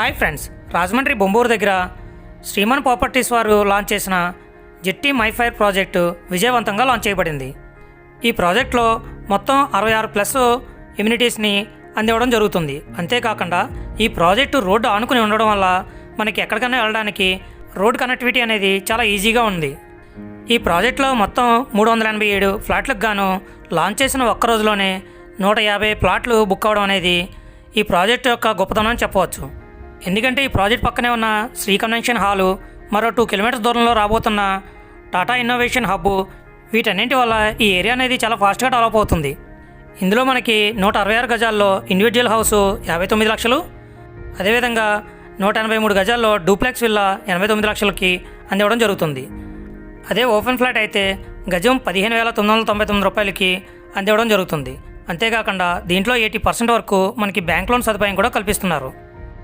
Hi friends Rajahmundry బొంబూరు దగ్గర Shriman properties వారు launch చేసిన జెట్టి మైఫైర్ ప్రాజెక్టు విజయవంతంగా లాంచ్ చేయబడింది. ఈ ప్రాజెక్ట్లో మొత్తం అరవై ఆరు ప్లస్ ఇమ్యూనిటీస్ని అందివ్వడం జరుగుతుంది. అంతేకాకుండా ఈ ప్రాజెక్టు రోడ్డు ఆనుకుని ఉండడం వల్ల మనకి ఎక్కడికైనా వెళ్ళడానికి రోడ్ కనెక్టివిటీ అనేది చాలా ఈజీగా ఉంది. ఈ ప్రాజెక్టులో మొత్తం మూడు వందల ఎనభై ఏడు ఫ్లాట్లకు గాను లాంచ్ చేసిన ఒక్క రోజులోనే నూట యాభై ప్లాట్లు బుక్ అవ్వడం అనేది ఈ ప్రాజెక్ట్ యొక్క గొప్పతనం చెప్పవచ్చు. ఎందుకంటే ఈ ప్రాజెక్ట్ పక్కనే ఉన్న శ్రీ కన్వెన్షన్ హాలు మరో టూ కిలోమీటర్స్ దూరంలో రాబోతున్న టాటా ఇన్నోవేషన్ హబ్ వీటన్నింటి వల్ల ఈ ఏరియా అనేది చాలా ఫాస్ట్గా డెవలప్ అవుతుంది. ఇందులో మనకి నూట అరవై ఆరు గజాల్లో ఇండివిజువల్ హౌస్ యాభై తొమ్మిది లక్షలు అదేవిధంగా నూట ఎనభై మూడు గజాల్లో డూప్లెక్స్ విల్లా ఎనభై తొమ్మిది లక్షలకి అందివ్వడం జరుగుతుంది. అదే ఓపెన్ ఫ్లాట్ అయితే గజం పదిహేను వేల తొమ్మిది వందల తొంభై తొమ్మిది రూపాయలకి అందివ్వడం జరుగుతుంది. అంతేకాకుండా దీంట్లో ఎయిటీ పర్సెంట్ వరకు మనకి బ్యాంక్ లోన్ సదుపాయం కూడా కల్పిస్తున్నారు.